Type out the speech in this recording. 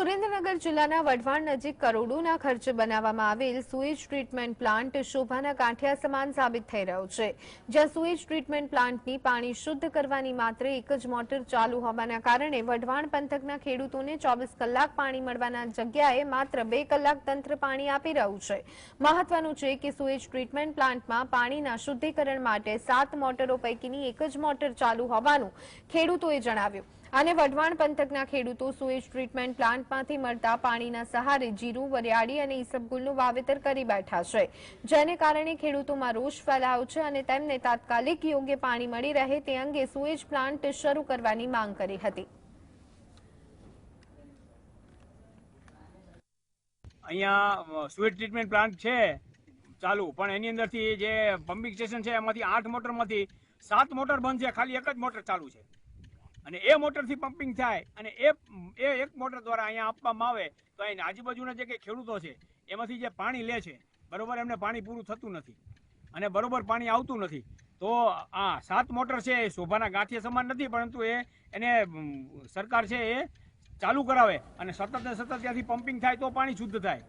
સુરેન્દ્રનગર જિલ્લાના વઢવાણ નજીક કરોડોના ખર્ચે બનાવવામાં આવેલ સુએજ ટ્રીટમેન્ટ પ્લાન્ટ શોભાના કાંઠિયા સમાન સાબિત થઈ રહ્યો છે. જ્યાં સુએજ ટ્રીટમેન્ટ પ્લાન્ટની પાણી શુદ્ધ કરવાની માત્ર એક જ મોટર ચાલુ હોવાના કારણે વઢવાણ પંથકના ખેડૂતોને ચોવીસ કલાક પાણી મળવાના જગ્યાએ માત્ર બે કલાક તંત્ર પાણી આપી રહ્યું છે. મહત્વનું છે કે સુએજ ટ્રીટમેન્ટ પ્લાન્ટમાં પાણીના શુદ્ધિકરણ માટે સાત મોટરો પૈકીની એક જ મોટર ચાલુ હોવાનું ખેડૂતોએ જણાવ્યું. અને વઢવાણ પંથકના ખેડૂતો સુએજ ટ્રીટમેન્ટ પ્લાન્ટમાંથી મળતા પાણીના સહારે જીરું, વરિયાળી અને ઈસબગુલનું વાવેતર કરી બેઠા છે. જેને કારણે ખેડૂતોમાં રોષ ફેલાયો છે અને તેમને તાત્કાલિક યોગ્ય પાણી મળી રહે તે અંગે સુએજ પ્લાન્ટ શરૂ કરવાની માંગ કરી હતી. અહીંયા સુએજ ટ્રીટમેન્ટ પ્લાન્ટ છે ચાલુ, પણ એની અંદરથી જે પમ્પિંગ સ્ટેશન છે એમાંથી આઠ મોટરમાંથી સાત મોટર બંધ છે, ખાલી એક જ મોટર ચાલુ છે. અને એ મોટરથી પમ્પિંગ થાય અને એ એ એક મોટર દ્વારા અહીંયા આપવામાં આવે તો અહીં આજુબાજુના જે કંઈ ખેડૂતો છે, એમાંથી જે પાણી લે છે, બરોબર, એમને પાણી પૂરું થતું નથી. અને બરોબર પાણી આવતું નથી. તો આ સાત મોટર છે, એ શોભાના ગાંઠિયા સમાન નથી, પરંતુ એ એને સરકાર છે એ ચાલુ કરાવે અને સતત ને સતત ત્યાંથી પમ્પિંગ થાય તો પાણી શુદ્ધ થાય.